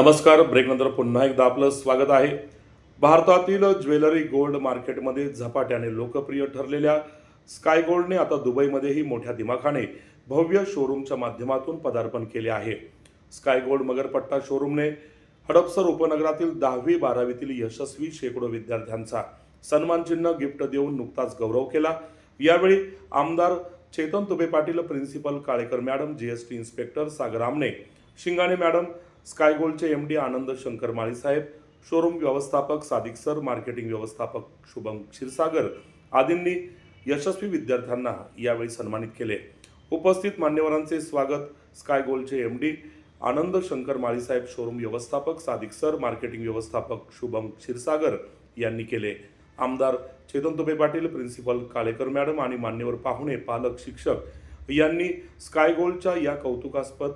नमस्कार. ब्रेकनंतर पुन्हा एकदा आपलं स्वागत आहे. भारतातील ज्वेलरी गोल्ड मार्केटमध्ये झपाट्याने लोकप्रिय ठरलेल्या स्काय गोल्डने आता दुबईमध्येही मोठ्या दिमाखाने भव्य शोरूमच्या माध्यमातून पदार्पण केले आहे. स्काय गोल्ड मगरपट्टा शोरूमने हडपसर उपनगरातील दहावी बारावीतील यशस्वी शेकडो विद्यार्थ्यांचा सन्मानचिन्ह गिफ्ट देऊन नुकताच गौरव केला. यावेळी आमदार Chetan Tube Patil principal Kalekar madam GST inspector Sagar Aamne Shingane madam Sky गोल्डचे M D Anand Shankar Mali साहेब शोरूम व्यवस्थापक सादिक सर मार्केटिंग व्यवस्थापक शुभम क्षीरसागर आदींनी यशस्वी विद्यार्थ्यांना यावेळी सन्मानित केले. उपस्थित मान्यवरांचे स्वागत स्काय गोल्डचे एम डी आनंद शंकर माळी साहेब शोरूम व्यवस्थापक सादिक सर मार्केटिंग व्यवस्थापक शुभम क्षीरसागर यांनी केले. आमदार चेतन तुबे पाटील प्रिन्सिपल काळेकर मॅडम आणि मान्यवर पाहुणे पालक शिक्षक यांनी स्काय गोल्डच्या या कौतुकास्पद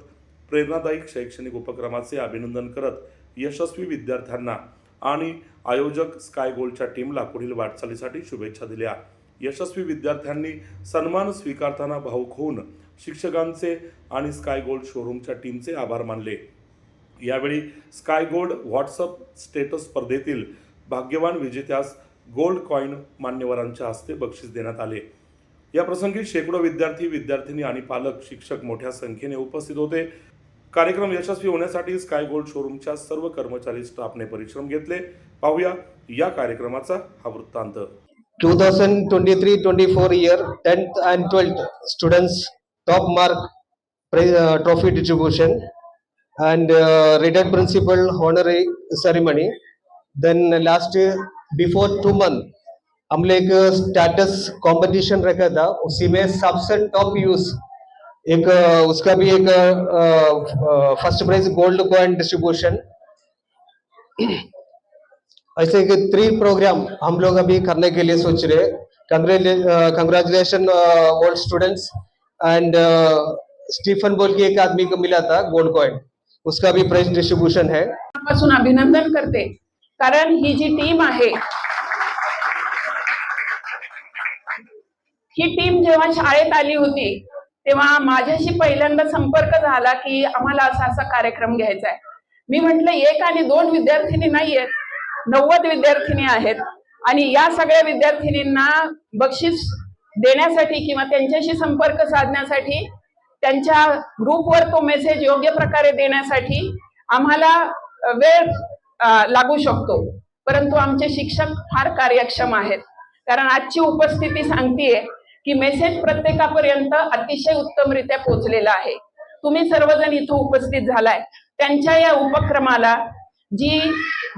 प्रेरणादायी शैक्षणिक उपक्रमाचे अभिनंदन करत यशस्वी विद्यार्थ्यांना आणि आयोजक स्काय गोल्डच्या टीमला पुढील वाटचालीसाठी शुभेच्छा दिल्या. यशस्वी विद्यार्थ्यांनी सन्मान स्वीकारताना भाऊक होऊन शिक्षकांचे आणि स्काय गोल्ड शोरूमच्या टीमचे आभार मानले. यावेळी स्काय गोल्ड व्हॉट्सअप स्टेटस स्पर्धेतील भाग्यवान विजेत्यास गोल्ड कॉईन मान्यवरांच्या हस्ते बक्षीस देण्यात आले. या प्रसंगी शेकडो विद्यार्थी विद्यार्थिनी आणि पालक शिक्षक मोठ्या संख्येने उपस्थित होते. कार्यक्रम यशस्वी होण्यासाठी स्काय गोल्ड शोरूमच्या सर्व कर्मचारी स्टाफने परिश्रम घेतले पाहूया या कार्यक्रमाचा हा वृत्तांत two thousand twenty three twenty four year tenth and twelfth students top mark trophy distribution and retired principal honorary ceremony then last before two month हमने एक स्टेटस कंपटीशन रखा था उसी में सबसे टॉप यूज़ एक उसका भी एक first prize gold coin distribution ऐसे एक थ्री प्रोग्राम हम लोग अभी करने के लिए सोच रहे congratulation old students and Stephen बोल के एक आदमी को मिला था गोल्ड कॉइन उसका भी प्राइज डिस्ट्रीब्यूशन है। पासून अभिनंदन करते कारण ही जी टीम आहे ही टीम जेव्हा शाळेत आली होती तेव्हा माझ्याशी पहिल्यांदा संपर्क झाला की आम्हाला असा असा कार्यक्रम घ्यायचा आहे. मी म्हटलं एक आणि दोन विद्यार्थिनी नाहीयेत नव्वद विद्यार्थिनी आहेत आणि या सगळ्या विद्यार्थिनींना बक्षीस देण्यासाठी किंवा त्यांच्याशी संपर्क साधण्यासाठी त्यांच्या ग्रुपवर तो मेसेज योग्य प्रकारे देण्यासाठी आम्हाला वेळ लागू शकतो. परंतु आमचे शिक्षक फार कार्यक्षम आहेत. कारण आजची उपस्थिती सांगतीये की मेसेज प्रत्येकापर्यंत अतिशय उत्तमरित्या पोहोचलेला आहे. तुम्ही सर्वजण इथं उपस्थित झालाय. त्यांच्या या उपक्रमाला जी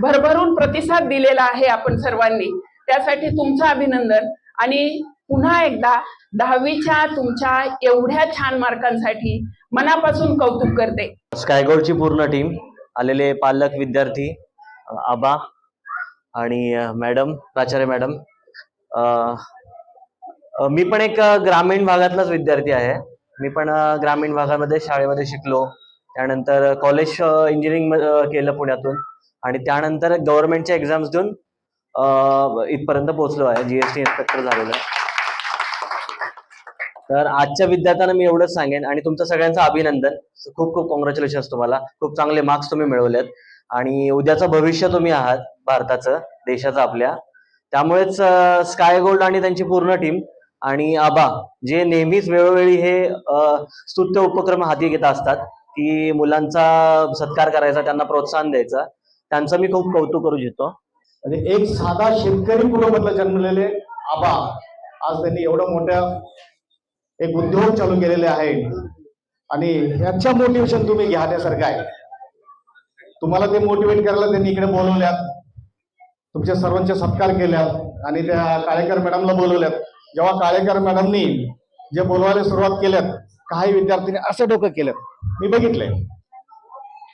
भरभरून प्रतिसाद दिलेला आहे आपण सर्वांनी त्यासाठी तुमचं अभिनंदन. आणि पुन्हा एकदा दहावीच्या तुमच्या एवढ्या छान मार्कांसाठी मनापासून कौतुक करते. स्कायगोडची पूर्ण टीम आलेले पालक विद्यार्थी आबा आणि मॅडम प्राचार्य मॅडम मी पण एक ग्रामीण भागातलाच विद्यार्थी आहे. मी पण ग्रामीण भागामध्ये शाळेमध्ये शिकलो. त्यानंतर कॉलेज इंजिनिअरिंग केलं पुण्यातून. आणि त्यानंतर गव्हर्नमेंटच्या एक्झाम्स देऊन इथपर्यंत पोहोचलो आहे. जीएसटी इन्स्पेक्टर झालेलो तर आजच्या विद्यार्थ्यांना मी एवढंच सांगेन आणि तुमचं सगळ्यांचं अभिनंदन. खूप खूप कॉंग्रॅच्युलेशन तुम्हाला. खूप चांगले मार्क्स तुम्ही मिळवलेत. आणि उद्याचं भविष्य तुम्ही आहात भारताचं देशाचं आपल्या. त्यामुळेच स्काय गोल्ड आणि त्यांची पूर्ण टीम आणि आबा जे नेहमीच वेळोवेळी हे स्तुत्य उपक्रम हाती घेत असतात की मुलांचा सत्कार करायचा त्यांना प्रोत्साहन द्यायचा त्यांचं मी खूप कौतुक करू इच्छितो. म्हणजे एक साधा शेतकरी कुटुंबातला जन्मलेले आबा. आज त्यांनी एवढं मोठ्या एक उद्योग चालू केलेले आहे. आणि ह्याच्या मोटिवेशन तुम्ही घेण्यासारखं आहे. तुम्हाला ते मोटिवेट करायला त्यांनी इकडे बोलवल्यात. तुमच्या सर्वांचे सत्कार केल्यात. आणि त्या काळेकर मॅडमला बोलवल्यात. जेव्हा काळेकर मॅडमनी जे बोलवायला सुरुवात केल्यात काही विद्यार्थ्यांनी असं डोकं केलं मी बघितलंय.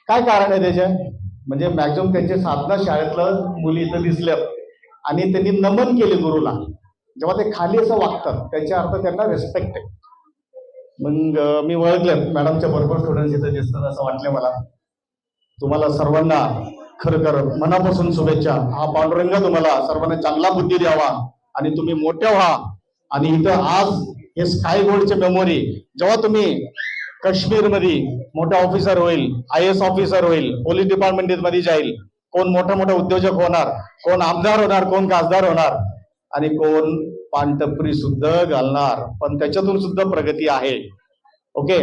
काय कारण आहे त्याचे? म्हणजे मॅक्झिमम त्यांचे साधना शाळेतलं मुली इथं दिसल्यात आणि त्यांनी नमन केले गुरुला. जेव्हा ते खाली असं वागतात त्याच्या अर्थ त्यांना रेस्पेक्ट आहे. मग मी ओळखलं मॅडमच्या बरोबर स्टुडंट इथं दिसतात असं वाटलं मला. तुम्हाला सर्वांना खरं खर मनापासून शुभेच्छा. हा पांडुरंग तुम्हाला सर्वांना चांगला बुद्धी द्यावा आणि तुम्ही मोठ्या व्हा. आणि इथं आज हे स्काय गोल्डचे मेमोरी जेव्हा तुम्ही काश्मीरमध्ये मोठा ऑफिसर होईल आय एस ऑफिसर होईल पोलीस डिपार्टमेंटमध्ये जाईल कोण मोठा मोठा उद्योजक होणार कोण आमदार होणार कोण खासदार होणार आणि कोण पानटपरी सुद्धा घालणार. पण त्याच्यातून सुद्धा प्रगती आहे. ओके?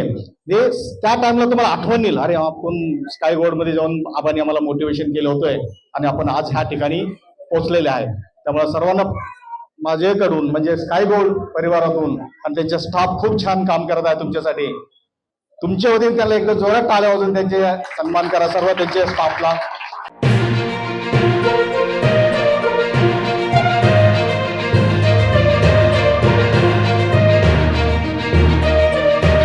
ते त्या टाइमला तुम्हाला आठवण येईल. अरे आपण स्काय गोल्डमध्ये जाऊन आपण आम्हाला मोटिवेशन केलं होतंय आणि आपण आज ह्या ठिकाणी पोहोचलेले आहे. त्यामुळे सर्वांना माझ्याकडून म्हणजे स्काय गोल्ड परिवारातून आणि त्यांचे स्टाफ खूप छान काम करत आहे तुमच्यासाठी. तुमच्या वतीने त्याला एकदा जोरात टाळ्या वाजून त्यांचे सन्मान करा. सर्व त्यांच्या स्टाफला